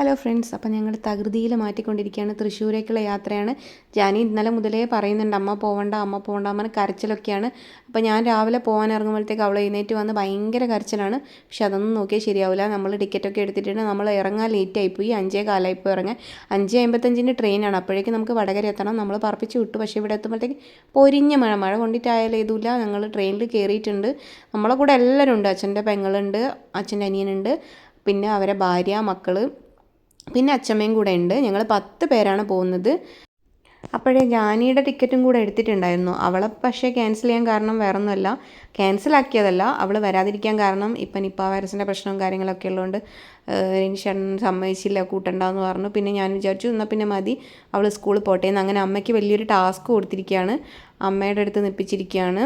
Hello friends അപ്പം ഞങ്ങൾ തകൃതിയിൽ മാറ്റിക്കൊണ്ടിരിക്കുകയാണ്. തൃശ്ശൂരേക്കുള്ള യാത്രയാണ്. ജാനി ഇന്നലെ മുതലേ പറയുന്നുണ്ട് അമ്മ പോവണ്ട അമ്മ പോവണ്ട അമ്മ കരച്ചിലൊക്കെയാണ്. അപ്പോൾ ഞാൻ രാവിലെ പോകാൻ ഇറങ്ങുമ്പോഴത്തേക്ക് അവൾ എഴുന്നേറ്റ് വന്ന് ഭയങ്കര കരച്ചിലാണ്. പക്ഷെ അതൊന്നും നോക്കിയാൽ ശരിയാവില്ല നമ്മൾ ടിക്കറ്റൊക്കെ എടുത്തിട്ടുണ്ട്. നമ്മൾ ഇറങ്ങാൻ ലേറ്റ് ആയിപ്പോയി. അഞ്ചേ പോയി ഇറങ്ങാൻ. അഞ്ച് അമ്പത്തഞ്ചിന്റെ ട്രെയിനാണ് അപ്പോഴേക്കും നമുക്ക് വടകര എത്തണം. നമ്മൾ പറപ്പിച്ച് വിട്ടു. പക്ഷേ ഇവിടെ എത്തുമ്പോഴത്തേക്ക് പൊരിഞ്ഞ മഴ. മഴ കൊണ്ടിട്ടായാലും ഇതുമില്ല. ഞങ്ങൾ ട്രെയിനിൽ കയറിയിട്ടുണ്ട് നമ്മളെ കൂടെ എല്ലാവരും ഉണ്ട്. അച്ഛന്റെ പെങ്ങളുണ്ട്. അച്ഛന്റെ അനിയനുണ്ട്. പിന്നെ അവരെ ഭാര്യ മക്കൾ പിന്നെ അച്ചമ്മയും കൂടെ ഉണ്ട്. ഞങ്ങൾ പത്ത് പേരാണ് പോകുന്നത്. അപ്പോഴേ ജാനിയുടെ ടിക്കറ്റും കൂടെ എടുത്തിട്ടുണ്ടായിരുന്നു. അവളെ പക്ഷേ ക്യാൻസൽ ചെയ്യാൻ കാരണം വേറൊന്നുമല്ല. ക്യാൻസൽ ആക്കിയതല്ല. അവൾ വരാതിരിക്കാൻ കാരണം ഇപ്പം നിപ്പ വൈറസിന്റെ പ്രശ്നവും കാര്യങ്ങളൊക്കെ ഉള്ളതുകൊണ്ട് ചേട്ടൻ സമ്മതിച്ചില്ല കൂട്ടണ്ടെന്ന് പറഞ്ഞു. പിന്നെ ഞാൻ വിചാരിച്ചു എന്നാൽ പിന്നെ മതി. അവൾ സ്കൂളിൽ പോട്ടെ. എന്ന് അങ്ങനെ അമ്മയ്ക്ക് വലിയൊരു ടാസ്ക് കൊടുത്തിരിക്കുകയാണ്. അമ്മയുടെ അടുത്ത് നിൽപ്പിച്ചിരിക്കുകയാണ്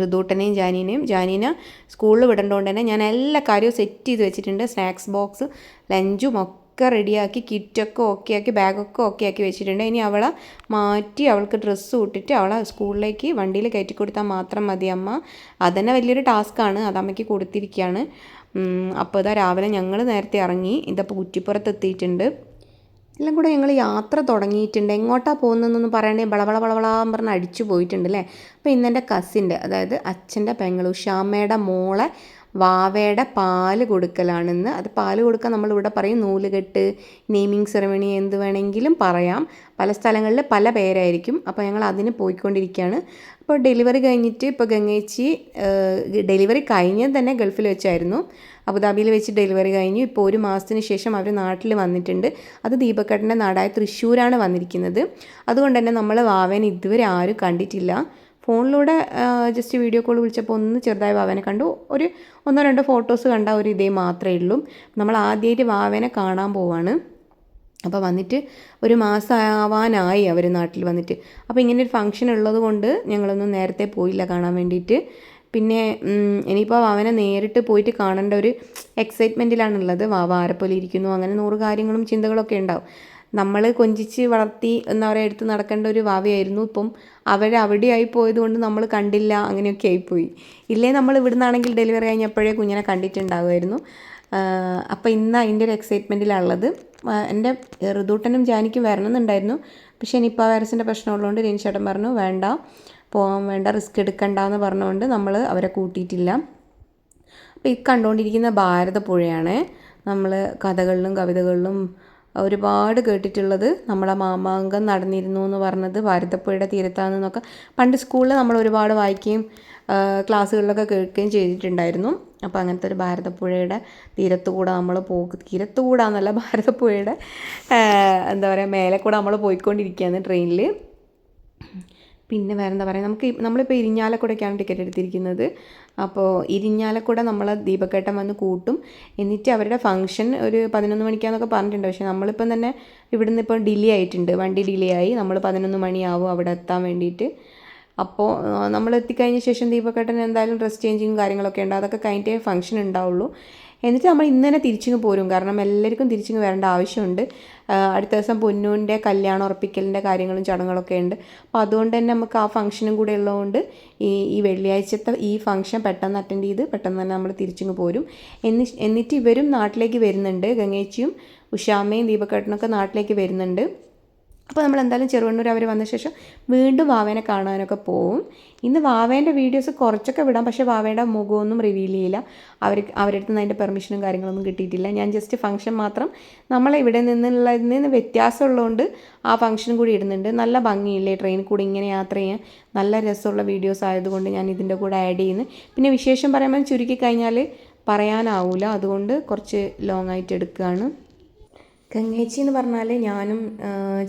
ഋതൂട്ടനെയും ജാനീനെയും. ജാനീനെ സ്കൂളിൽ വിടേണ്ടതുകൊണ്ട് തന്നെ ഞാൻ എല്ലാ കാര്യവും സെറ്റ് ചെയ്ത് വെച്ചിട്ടുണ്ട്. സ്നാക്സ് ബോക്സ് ലഞ്ചും ഒക്കെ ഒക്കെ റെഡിയാക്കി കിറ്റൊക്കെ ഓക്കെ ആക്കി ബാഗൊക്കെ ഓക്കെ ആക്കി വെച്ചിട്ടുണ്ട്. ഇനി അവളെ മാറ്റി അവൾക്ക് ഡ്രസ്സ് ഇട്ടിട്ട് അവളെ സ്കൂളിലേക്ക് വണ്ടിയിൽ കയറ്റി കൊടുത്താൽ മാത്രം മതി അമ്മ. അതന്നെ വലിയൊരു ടാസ്ക്കാണ് അത് അമ്മയ്ക്ക് കൊടുത്തിരിക്കുകയാണ്. അപ്പോൾ ഇതാ രാവിലെ ഞങ്ങൾ നേരത്തെ ഇറങ്ങി ഇതപ്പോൾ കുറ്റിപ്പുറത്ത് എത്തിയിട്ടുണ്ട്. എല്ലാം കൂടെ ഞങ്ങൾ യാത്ര തുടങ്ങിയിട്ടുണ്ട്. എങ്ങോട്ടാണ് പോകുന്നതെന്നൊന്നും പറയണേ ബളബള വളവളാന്ന് പറഞ്ഞ് അടിച്ചു പോയിട്ടുണ്ട് അല്ലേ? അപ്പോൾ ഇന്നെന്റെ കസിന്റെ അതായത് അച്ഛന്റെ പെങ്ങൾ ഷാമയുടെ മോളെ വാവയുടെ പാൽ കൊടുക്കലാണെന്ന്. അത് പാൽ കൊടുക്കാൻ നമ്മളിവിടെ പറയും. നൂലുകെട്ട് നെയ്മിങ് സെറമണി എന്ത് വേണമെങ്കിലും പറയാം. പല സ്ഥലങ്ങളിൽ പല പേരായിരിക്കും. അപ്പോൾ ഞങ്ങൾ അതിന് പോയിക്കൊണ്ടിരിക്കുകയാണ്. അപ്പോൾ ഡെലിവറി കഴിഞ്ഞിട്ട് ഇപ്പോൾ ഗംഗേച്ചി ഡെലിവറി കഴിഞ്ഞത് തന്നെ ഗൾഫിൽ വെച്ചായിരുന്നു. അബുദാബിയിൽ വെച്ച് ഡെലിവറി കഴിഞ്ഞു. ഇപ്പോൾ ഒരു മാസത്തിന് ശേഷം അവർ നാട്ടിൽ വന്നിട്ടുണ്ട്. അത് ദീപക്കേട്ടന്റെ നാടായ തൃശ്ശൂരാണ് വന്നിരിക്കുന്നത്. അതുകൊണ്ട് തന്നെ നമ്മൾ വാവേനെ ഇതുവരെ ആരും കണ്ടിട്ടില്ല. ഫോണിലൂടെ ജസ്റ്റ് വീഡിയോ കോൾ വിളിച്ചപ്പോൾ ഒന്ന് ചെറുതായി വാവനെ കണ്ടു. ഒരു ഒന്നോ രണ്ടോ ഫോട്ടോസ് കണ്ട ഒരു ഇതേ മാത്രമേ ഉള്ളൂ. നമ്മൾ ആദ്യമായിട്ട് വാവനെ കാണാൻ പോവാണ്. അപ്പോൾ വന്നിട്ട് ഒരു മാസം ആവാനായി അവർ നാട്ടിൽ വന്നിട്ട്. അപ്പോൾ ഇങ്ങനെ ഒരു ഫംഗ്ഷൻ ഉള്ളത് കൊണ്ട് ഞങ്ങളൊന്നും നേരത്തെ പോയില്ല കാണാൻ വേണ്ടിയിട്ട്. പിന്നെ ഇനിയിപ്പോൾ വാവനെ നേരിട്ട് പോയിട്ട് കാണേണ്ട ഒരു എക്സൈറ്റ്മെന്റിലാണുള്ളത് വാവ ആരെപ്പോലെ ഇരിക്കുന്നു. അങ്ങനെ നൂറ് കാര്യങ്ങളും ചിന്തകളൊക്കെ ഉണ്ടാവും. നമ്മൾ കൊഞ്ചിച്ച് വളർത്തി എന്താ പറയുക എടുത്ത് നടക്കേണ്ട ഒരു വാവയായിരുന്നു. ഇപ്പം അവർ പോയത് കൊണ്ട് നമ്മൾ കണ്ടില്ല അങ്ങനെയൊക്കെ ആയിപ്പോയി. ഇല്ലേ നമ്മൾ ഇവിടുന്നാണെങ്കിൽ ഡെലിവറി കഴിഞ്ഞപ്പോഴേ കുഞ്ഞിനെ കണ്ടിട്ടുണ്ടാകുമായിരുന്നു അപ്പോൾ ഇന്ന് അതിന്റെ ഒരു എക്സൈറ്റ്മെന്റിലുള്ളത് എന്റെ ഋതൂട്ടനും ജാനിക്കും വരണമെന്നുണ്ടായിരുന്നു. പക്ഷേ നിപ്പ വൈറസിന്റെ പ്രശ്നമുള്ളതുകൊണ്ട് രഞ്ചേട്ടൻ പറഞ്ഞു വേണ്ട പോകാൻ വേണ്ട റിസ്ക് എടുക്കണ്ട എന്ന് പറഞ്ഞുകൊണ്ട് നമ്മൾ അവരെ കൂട്ടിയിട്ടില്ല. അപ്പോൾ ഈ കണ്ടുകൊണ്ടിരിക്കുന്ന ഭാരതപ്പുഴയാണ്. നമ്മൾ കഥകളിലും കവിതകളിലും ഒരുപാട് കേട്ടിട്ടുള്ളത് നമ്മളെ മാമാങ്കം നടന്നിരുന്നു എന്ന് പറഞ്ഞത് ഭാരതപ്പുഴയുടെ തീരത്താണെന്നൊക്കെ പണ്ട് സ്കൂളിൽ നമ്മൾ ഒരുപാട് വായിക്കുകയും ക്ലാസ്സുകളിലൊക്കെ കേൾക്കുകയും ചെയ്തിട്ടുണ്ടായിരുന്നു. അപ്പോൾ അങ്ങനത്തെ ഒരു ഭാരതപ്പുഴയുടെ തീരത്തുകൂടെ നമ്മൾ പോകും തീരത്തുകൂടെ എന്നല്ല ഭാരതപ്പുഴയുടെ എന്താ പറയുക മേലെ കൂടെ നമ്മൾ പോയിക്കൊണ്ടിരിക്കുകയാണ് ട്രെയിനിൽ. പിന്നെ വേറെ എന്താ പറയുക നമുക്ക് നമ്മളിപ്പോൾ ഇരിഞ്ഞാലക്കുടയ്ക്കാണ് ടിക്കറ്റ് എടുത്തിരിക്കുന്നത്. അപ്പോൾ ഇരിഞ്ഞാലക്കുട നമ്മൾ ദീപക്കേട്ടൻ വന്ന് കൂട്ടും. എന്നിട്ട് അവരുടെ ഫംഗ്ഷൻ ഒരു പതിനൊന്ന് മണിക്കാന്നൊക്കെ പറഞ്ഞിട്ടുണ്ട്. പക്ഷേ നമ്മളിപ്പം തന്നെ ഇവിടുന്ന് ഇപ്പോൾ ഡിലേ ആയിട്ടുണ്ട്. വണ്ടി ഡിലേ ആയി. നമ്മൾ പതിനൊന്ന് മണിയാവും അവിടെ എത്താൻ വേണ്ടിയിട്ട്. അപ്പോൾ നമ്മൾ എത്തിക്കഴിഞ്ഞ ശേഷം ദീപക്കേട്ടൻ എന്തായാലും ഡ്രസ് ചേഞ്ചിങ്ങും കാര്യങ്ങളൊക്കെ ഉണ്ട്. അതൊക്കെ കഴിഞ്ഞിട്ടേ ഫംഗ്ഷൻ ഉണ്ടാവുള്ളൂ. എന്നിട്ട് നമ്മൾ ഇന്ന് തന്നെ തിരിച്ചിങ്ങ് പോരും. കാരണം എല്ലാവർക്കും തിരിച്ചിങ്ങ് വരേണ്ട ആവശ്യമുണ്ട്. അടുത്ത ദിവസം പൊന്നൂന്റെ കല്യാണം ഉറപ്പിക്കലിന്റെ കാര്യങ്ങളും ചടങ്ങുകളൊക്കെ ഉണ്ട്. അപ്പോൾ അതുകൊണ്ട് തന്നെ നമുക്ക് ആ ഫംഗ്ഷനും കൂടെ ഉള്ളതുകൊണ്ട് ഈ ഈ വെള്ളിയാഴ്ചത്തെ ഈ ഫംഗ്ഷൻ പെട്ടെന്ന് അറ്റൻഡ് ചെയ്ത് പെട്ടെന്ന് തന്നെ നമ്മൾ തിരിച്ചിങ്ങ് പോരും. എന്നി എന്നിട്ട് ഇവരും നാട്ടിലേക്ക് വരുന്നുണ്ട്. ഗംഗേച്ചിയും ഉഷാമയും ദീപക്കേട്ടനൊക്കെ നാട്ടിലേക്ക് വരുന്നുണ്ട്. അപ്പോൾ നമ്മൾ എന്തായാലും ചെറുവണ്ണൂർ അവർ വന്ന ശേഷം വീണ്ടും വാവേനെ കാണാനൊക്കെ പോവും. ഇന്ന് വാവേന്റെ വീഡിയോസ് കുറച്ചൊക്കെ വിടാം. പക്ഷേ വാവേന്റെ മുഖമൊന്നും റിവീൽ ചെയ്യില്ല. അവർ അവരുടെ നിന്ന് അതിന്റെ പെർമിഷനും കാര്യങ്ങളൊന്നും കിട്ടിയിട്ടില്ല. ഞാൻ ജസ്റ്റ് ഫംഗ്ഷൻ മാത്രം നമ്മളെ ഇവിടെ നിന്നുള്ളതിൽ നിന്ന് വ്യത്യാസമുള്ളതുകൊണ്ട് ആ ഫംഗ്ഷനും കൂടി ഇടുന്നുണ്ട്. നല്ല ഭംഗിയില്ലേ? ട്രെയിനിൽ കൂടി ഇങ്ങനെ യാത്ര ചെയ്യാൻ. നല്ല രസമുള്ള വീഡിയോസ് ആയതുകൊണ്ട് ഞാൻ ഇതിന്റെ കൂടെ ആഡ് ചെയ്യുന്നു. പിന്നെ വിശേഷം പറയുമ്പോൾ ചുരുക്കി കഴിഞ്ഞാൽ പറയാനാവില്ല അതുകൊണ്ട് കുറച്ച് ലോങ് ആയിട്ട് എടുക്കുകയാണ്. ഗംഗേച്ചി എന്ന് പറഞ്ഞാൽ ഞാനും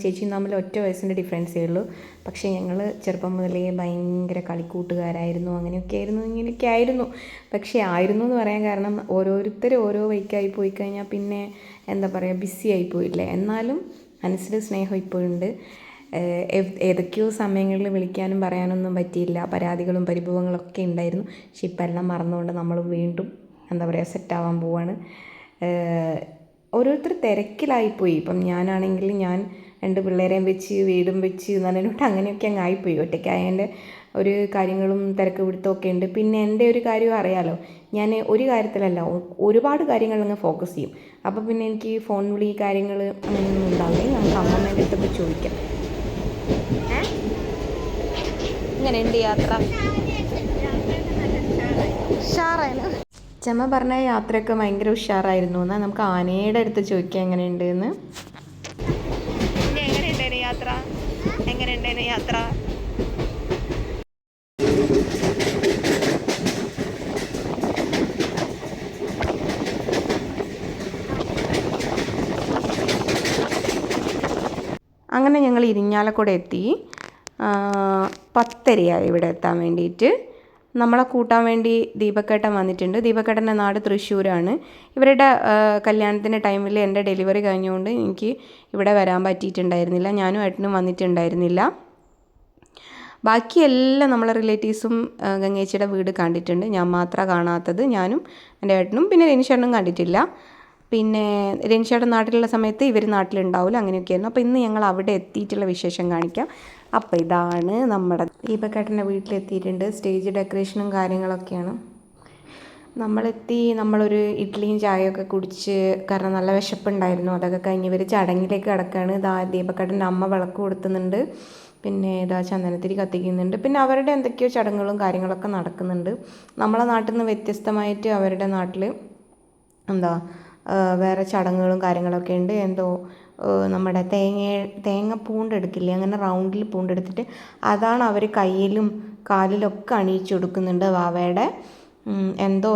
ചേച്ചിയും തമ്മിൽ ഒറ്റ വയസ്സിന്റെ ഡിഫറൻസേ ഉള്ളൂ പക്ഷേ ഞങ്ങൾ ചെറുപ്പം മുതലേ ഭയങ്കര കളിക്കൂട്ടുകാരായിരുന്നു അങ്ങനെയൊക്കെ ആയിരുന്നു ഇങ്ങനെയൊക്കെ ആയിരുന്നു പക്ഷേ ആയിരുന്നു എന്ന് പറയാൻ കാരണം ഓരോരുത്തർ ഓരോ വൈക്കായി പോയി കഴിഞ്ഞാൽ പിന്നെ എന്താ പറയുക ബിസി ആയി പോയില്ലേ. എന്നാലും മനസ്സിൽ സ്നേഹം ഇപ്പോഴുണ്ട്. ഏതൊക്കെയോ സമയങ്ങളിൽ വിളിക്കാനും പറയാനൊന്നും പറ്റിയില്ല. പരാതികളും പരിഭവങ്ങളൊക്കെ ഉണ്ടായിരുന്നു. പക്ഷെ ഇപ്പം എല്ലാം മറന്നുകൊണ്ട് നമ്മൾ വീണ്ടും എന്താ പറയുക സെറ്റാവാൻ പോവാണ്. ഓരോരുത്തർ തിരക്കിലായിപ്പോയി. ഇപ്പം ഞാനാണെങ്കിൽ ഞാൻ രണ്ട് പിള്ളേരെയും വെച്ച് വീടും വെച്ച് നല്ലതിനോട്ട് അങ്ങനെയൊക്കെ അങ്ങ് ആയിപ്പോയി. ഒറ്റയ്ക്കായതിന്റെ ഒരു കാര്യങ്ങളും തിരക്ക് പിടുത്തമൊക്കെ ഉണ്ട്. പിന്നെ എന്റെ ഒരു കാര്യം അറിയാലോ ഞാൻ ഒരു കാര്യത്തിലല്ല ഒരുപാട് കാര്യങ്ങൾ അങ്ങ് ഫോക്കസ് ചെയ്യും. അപ്പോൾ പിന്നെ എനിക്ക് ഫോൺ വിളി കാര്യങ്ങൾ അങ്ങനെയൊന്നും ഉണ്ടാവില്ല. നമുക്ക് അമ്മമ്മേന്റെ അടുത്തൊക്കെ ചോദിക്കാം. ഇങ്ങനെ എന്റെ യാത്ര? ഉഷാറായിരുന്നു ചമ്മ പറഞ്ഞ യാത്രയൊക്കെ ഭയങ്കര ഉഷാറായിരുന്നു. എന്നാൽ നമുക്ക് ആനയുടെ അടുത്ത് ചോദിക്കാം എങ്ങനെയുണ്ട് എന്ന് എങ്ങനെയുണ്ടായിരുന്നു യാത്ര? എങ്ങനെയുണ്ടായിരുന്നു യാത്ര? അങ്ങനെ ഞങ്ങൾ ഇരിഞ്ഞാലക്കുട എത്തി. പത്തരയായി ഇവിടെ എത്താൻ വേണ്ടിയിട്ട്. നമ്മളെ കൂട്ടാൻ വേണ്ടി ദീപക്കേട്ടൻ വന്നിട്ടുണ്ട്. ദീപക്കേട്ടന്റെ നാട് തൃശ്ശൂരാണ്. ഇവരുടെ കല്യാണത്തിന്റെ ടൈമിൽ എന്റെ ഡെലിവറി കഴിഞ്ഞുകൊണ്ട് എനിക്ക് ഇവിടെ വരാൻ പറ്റിയിട്ടുണ്ടായിരുന്നില്ല. ഞാനും ഏട്ടനും വന്നിട്ടുണ്ടായിരുന്നില്ല. ബാക്കിയെല്ലാം നമ്മളെ റിലേറ്റീവ്സും ഗംഗേച്ചിയുടെ വീട് കണ്ടിട്ടുണ്ട്. ഞാൻ മാത്രം കാണാത്തത്. ഞാനും എന്റെ ഏട്ടനും പിന്നെ രനിഷേട്ടനും കണ്ടിട്ടില്ല. പിന്നെ രനിഷേട്ടൻ നാട്ടിലുള്ള സമയത്ത് ഇവർ നാട്ടിലുണ്ടാവില്ല. അങ്ങനെയൊക്കെയായിരുന്നു. അപ്പോൾ ഇന്ന് ഞങ്ങൾ അവിടെ എത്തിയിട്ടുള്ള വിശേഷം കാണിക്കാം. അപ്പോൾ ഇതാണ് നമ്മുടെ ദീപക്കേട്ടന്റെ വീട്ടിലെത്തിയിട്ടുണ്ട്. സ്റ്റേജ് ഡെക്കറേഷനും കാര്യങ്ങളൊക്കെയാണ്. നമ്മളെത്തി നമ്മളൊരു ഇഡ്ഡലിയും ചായയൊക്കെ കുടിച്ച് കാരണം നല്ല വിശപ്പുണ്ടായിരുന്നു. അതൊക്കെ കഴിഞ്ഞ് ഇവർ ചടങ്ങിലേക്ക് കിടക്കുകയാണ് ഇതാ ദീപക്കേട്ടന്റെ അമ്മ വിളക്ക് കൊടുത്തുന്നുണ്ട്. പിന്നെ ഇതാ ചന്ദനത്തിരി കത്തിക്കുന്നുണ്ട്. പിന്നെ അവരുടെ എന്തൊക്കെയോ ചടങ്ങുകളും കാര്യങ്ങളൊക്കെ നടക്കുന്നുണ്ട്. നമ്മളെ നാട്ടിൽ നിന്ന് വ്യത്യസ്തമായിട്ട് അവരുടെ നാട്ടിൽ എന്താ വേറെ ചടങ്ങുകളും കാര്യങ്ങളൊക്കെ ഉണ്ട്. എന്തോ നമ്മുടെ തേങ്ങ തേങ്ങ പൂണ്ടെടുക്കില്ലേ? അങ്ങനെ റൗണ്ടിൽ പൂണ്ടെടുത്തിട്ട് അതാണ് അവർ കയ്യിലും കാലിലൊക്കെ അണിയിച്ചു കൊടുക്കുന്നുണ്ട് വാവയുടെ. എന്തോ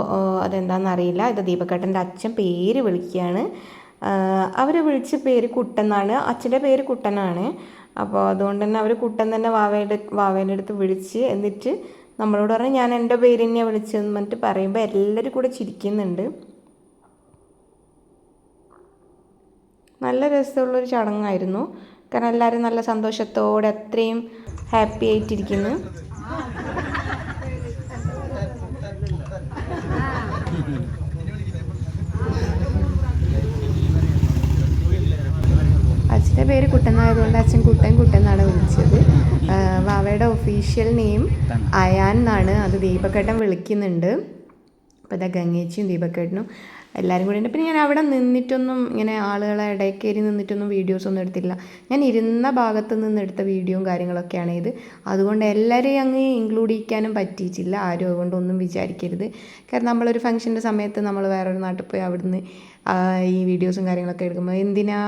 അതെന്താണെന്നറിയില്ല ഇത് ദീപക്കേട്ടന്റെ അച്ഛൻ പേര് വിളിക്കുകയാണ്. അവർ വിളിച്ച പേര് കുട്ടനാണ്. അച്ഛന്റെ പേര് കുട്ടനാണ്. അപ്പോൾ അതുകൊണ്ട് തന്നെ അവർ കുട്ടൻ തന്നെ വാവയുടെ വാവേന്റെ അടുത്ത് വിളിച്ച് എന്നിട്ട് നമ്മളോട് പറഞ്ഞു ഞാൻ എന്റെ പേര് തന്നെയാണ് വിളിച്ചതെന്ന് പറഞ്ഞിട്ട് പറയുമ്പോൾ എല്ലാവരും കൂടെ ചിരിക്കുന്നുണ്ട്. നല്ല രസമുള്ളൊരു ചടങ്ങായിരുന്നു. കാരണം എല്ലാവരും നല്ല സന്തോഷത്തോടെ അത്രയും ഹാപ്പി ആയിട്ടിരിക്കുന്നു. അച്ഛന്റെ പേര് കുട്ടനായതുകൊണ്ട് അച്ഛൻ കുട്ടൻ കുട്ടൻ എന്നാണ് വിളിച്ചത് വാവയുടെ ഒഫീഷ്യൽ നെയിം അയാൻ എന്നാണ്. അത് ദീപക്കേട്ടൻ വിളിക്കുന്നുണ്ട്. അപ്പോൾ ഇതാ ഗംഗേച്ചിയും ദീപക്കേട്ടനും എല്ലാവരും കൂടി ഉണ്ട്. പിന്നെ ഞാൻ അവിടെ നിന്നിട്ടൊന്നും ഇങ്ങനെ ആളുകളെ ഇടയിൽ കയറി നിന്നിട്ടൊന്നും വീഡിയോസ് ഒന്നും എടുത്തില്ല. ഞാൻ ഇരുന്ന ഭാഗത്ത് നിന്ന് എടുത്ത വീഡിയോയും കാര്യങ്ങളൊക്കെയാണ് ഇത്. അതുകൊണ്ട് എല്ലാവരെയും അങ്ങ് ഇൻക്ലൂഡ് ചെയ്യിക്കാനും പറ്റിയിട്ടില്ല. ആരും അതുകൊണ്ടൊന്നും വിചാരിക്കരുത്. കാരണം നമ്മളൊരു ഫംഗ്ഷന്റെ സമയത്ത് നമ്മൾ വേറൊരു നാട്ടിൽ പോയി അവിടുന്ന് ഈ വീഡിയോസും കാര്യങ്ങളൊക്കെ എടുക്കുമ്പോൾ എന്തിനാ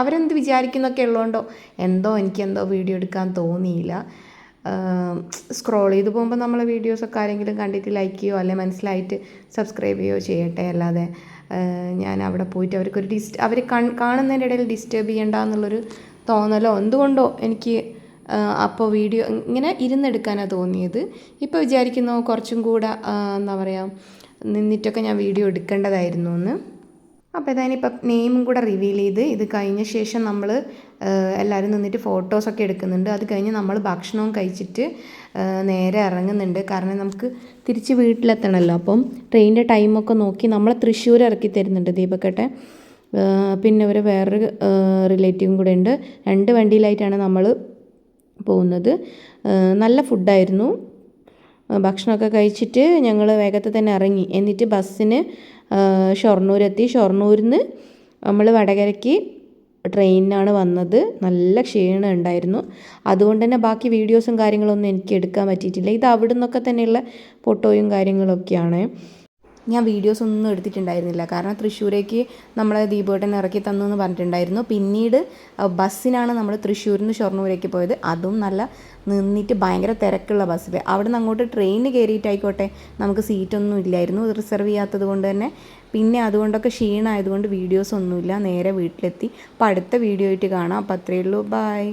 അവരെന്ത് വിചാരിക്കുന്നൊക്കെ ഉള്ളതുകൊണ്ടോ എന്തോ എനിക്ക് എന്തോ വീഡിയോ എടുക്കാൻ തോന്നിയില്ല. സ്ക്രോൾ ചെയ്ത് പോകുമ്പോൾ നമ്മളെ വീഡിയോസൊക്കെ ആരെങ്കിലും കണ്ടിട്ട് ലൈക്ക് ചെയ്യുകയോ അല്ലെങ്കിൽ മനസ്സിലായിട്ട് സബ്സ്ക്രൈബ് ചെയ്യുകയോ ചെയ്യട്ടെ. അല്ലാതെ ഞാൻ അവിടെ പോയിട്ട് അവർക്കൊരു ഡിസ്റ്റ് അവർ കാണുന്നതിന്റെ ഇടയിൽ ഡിസ്റ്റേബ് ചെയ്യണ്ട എന്നുള്ളൊരു തോന്നലോ എന്തുകൊണ്ടോ എനിക്ക് അപ്പോൾ വീഡിയോ ഇങ്ങനെ ഇരുന്നെടുക്കാനാണ് തോന്നിയത്. ഇപ്പോൾ വിചാരിക്കുന്നു കുറച്ചും കൂടെ എന്താ പറയുക നിന്നിട്ടൊക്കെ ഞാൻ വീഡിയോ എടുക്കേണ്ടതായിരുന്നു എന്ന്. അപ്പോൾ ഇതാനിപ്പം നെയിമും കൂടെ റിവീൽ ചെയ്ത് ഇത് കഴിഞ്ഞ ശേഷം നമ്മൾ എല്ലാവരും നിന്നിട്ട് ഫോട്ടോസൊക്കെ എടുക്കുന്നുണ്ട്. അത് കഴിഞ്ഞ് നമ്മൾ ഭക്ഷണവും കഴിച്ചിട്ട് നേരെ ഇറങ്ങുന്നുണ്ട്. കാരണം നമുക്ക് തിരിച്ച് വീട്ടിലെത്തണമല്ലോ അപ്പം ട്രെയിനിന്റെ ടൈമൊക്കെ നോക്കി നമ്മളെ തൃശ്ശൂർ ഇറക്കി തരുന്നുണ്ട് ദീപക്കട്ടെ പിന്നെ ഒരു വേറൊരു റിലേറ്റീവും കൂടെ ഉണ്ട്. രണ്ട് വണ്ടിയിലായിട്ടാണ് നമ്മൾ പോകുന്നത്. നല്ല ഫുഡായിരുന്നു ഭക്ഷണമൊക്കെ കഴിച്ചിട്ട് ഞങ്ങൾ വേഗത്തിൽ തന്നെ ഇറങ്ങി. എന്നിട്ട് ബസ്സിന് ഷൊർണൂരെത്തി. ഷൊർണൂരിൽ നിന്ന് നമ്മൾ വടകരയ്ക്ക് ട്രെയിനിനാണ് വന്നത്. നല്ല ക്ഷീണം ഉണ്ടായിരുന്നു. അതുകൊണ്ട് തന്നെ ബാക്കി വീഡിയോസും കാര്യങ്ങളൊന്നും എനിക്ക് എടുക്കാൻ പറ്റിയിട്ടില്ല. ഇത് അവിടെ നിന്നൊക്കെ തന്നെയുള്ള ഫോട്ടോയും കാര്യങ്ങളൊക്കെയാണ്. ഞാൻ വീഡിയോസ് ഒന്നും എടുത്തിട്ടുണ്ടായിരുന്നില്ല. കാരണം തൃശ്ശൂരേക്ക് നമ്മളെ ദീപേട്ടൻ ഇറക്കി തന്നു എന്ന് പറഞ്ഞിട്ടുണ്ടായിരുന്നു. പിന്നീട് ബസ്സിനാണ് നമ്മൾ തൃശ്ശൂരിൽ നിന്ന് ഷൊർണൂരേക്ക് പോയത്. അതും നല്ല നിന്നിട്ട് ഭയങ്കര തിരക്കുള്ള ബസ്സിൽ. അവിടെ നിന്ന് അങ്ങോട്ട് ട്രെയിന് കയറിയിട്ടായിക്കോട്ടെ നമുക്ക് സീറ്റൊന്നും ഇല്ലായിരുന്നു. റിസർവ് ചെയ്യാത്തത് കൊണ്ട് തന്നെ. പിന്നെ അതുകൊണ്ടൊക്കെ ക്ഷീണമായതുകൊണ്ട് വീഡിയോസ് ഒന്നുമില്ല. നേരെ വീട്ടിലെത്തി. അപ്പോൾ അടുത്ത വീഡിയോ ആയിട്ട് കാണാം. അപ്പോൾ അത്രയേ ഉള്ളൂ. ബായ്